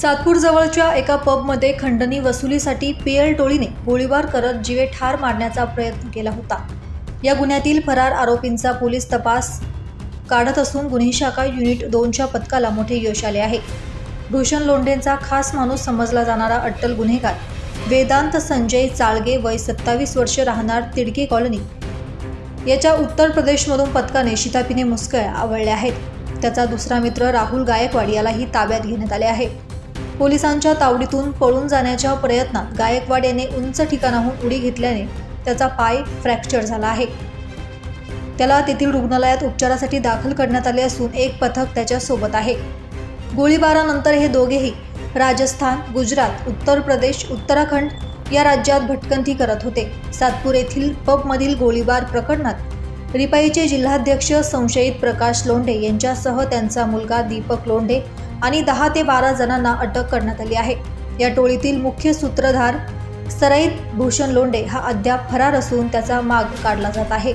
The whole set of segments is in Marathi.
सातपूरजवळच्या एका पबमध्ये खंडणी वसुलीसाठी पीएल टोळीने गोळीबार करत जीवे ठार मारण्याचा प्रयत्न केला होता. या गुन्ह्यातील फरार आरोपींचा पोलीस तपास काढत असून गुन्हे शाखा युनिट दोनच्या पथकाला मोठे यश आले आहे. भूषण लोंढेंचा खास माणूस समजला जाणारा अट्टल गुन्हेगार वेदांत संजय चाळगे वय सत्तावीस वर्ष राहणार तिडके कॉलनी. याच्या उत्तर प्रदेशमधून पथकाने शितापीने मुस्कळ आवळल्या आहेत. त्याचा दुसरा मित्र राहुल गायकवाड यालाही ताब्यात घेण्यात आले आहे. पोलिसांच्या तावडीतून पळून जाण्याच्या प्रयत्नात गायकवाड याने उंच ठिकाणाहून उडी घेतल्याने त्याचा पाय फ्रॅक्चर झाला आहे. त्याला तेथील रुग्णालयात उपचारासाठी दाखल करण्यात आले असून एक पथक त्याच्यासोबत आहे. गोळीबारानंतर हे दोघेही राजस्थान गुजरात उत्तर प्रदेश उत्तराखंड या राज्यात भटकंती करत होते. सातपूर येथील पबमधील गोळीबार प्रकरणात रिपाईचे जिल्हाध्यक्ष संशयित प्रकाश लोंढे यांच्यासह त्यांचा मुलगा दीपक लोंढे आणि दहा ते बारा जणांना अटक करण्यात आली आहे. या टोळीतील मुख्य सूत्रधार सराईत भूषण लोंडे हा अद्याप फरार असून त्याचा माग काढला जात आहे.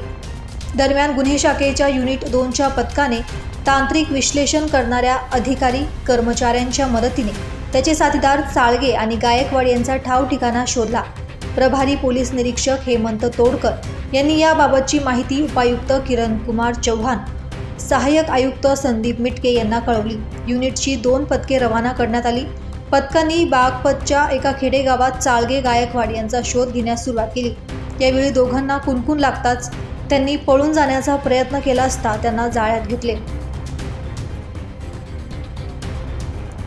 दरम्यान गुन्हे शाखेच्या युनिट दोनच्या पथकाने तांत्रिक विश्लेषण करणाऱ्या अधिकारी कर्मचाऱ्यांच्या मदतीने त्याचे साथीदार चाळगे आणि गायकवाड यांचा ठाव ठिकाणा शोधला. प्रभारी पोलीस निरीक्षक हेमंत तोडकर यांनी याबाबतची माहिती उपायुक्त किरण कुमार चव्हाण सहाय्यक आयुक्त संदीप मिटके यांना कळवली. युनिटची दोन पथके रवाना करण्यात आली. पथकांनी बागपतच्या एका खेडेगावात चाळगे गायकवाड यांचा शोध घेण्यास सुरुवात केली. यावेळी दोघांना कुणकुण लागताच त्यांनी पळून जाण्याचा प्रयत्न केला असता त्यांना जाळ्यात घेतले.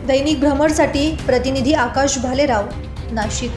दैनिक भ्रमणसाठी प्रतिनिधी आकाश भालेराव नाशिक.